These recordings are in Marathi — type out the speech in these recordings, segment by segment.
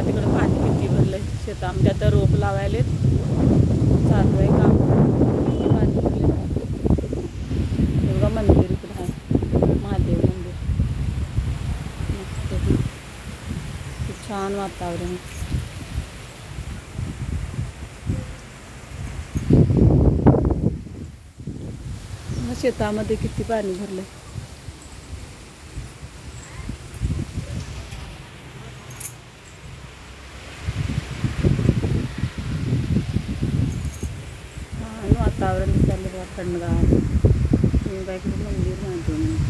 बघा तिकडं पाणी किती भरलंय शेतामध्ये आता रोप लावायलेत. चालू आहे काम. किती पाणी भरले बघा मंदिर इकडं आहे. महादेव मंदिर. मस्त खूप छान वातावरण. मग शेतामध्ये किती पाणी भरलं आहे వాతావరణం చల్లబడుతుండగా మేము బయట నీరు అంటున్నాం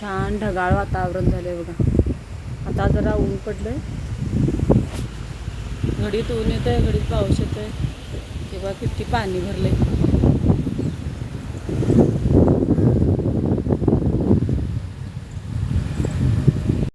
छान ढगाळ वातावरण झालंय बघा. आता जरा ऊन पडलंय. घडीत ऊन येत आहे घडीत पाऊस येत आहे किंवा किती पाणी भरलंय.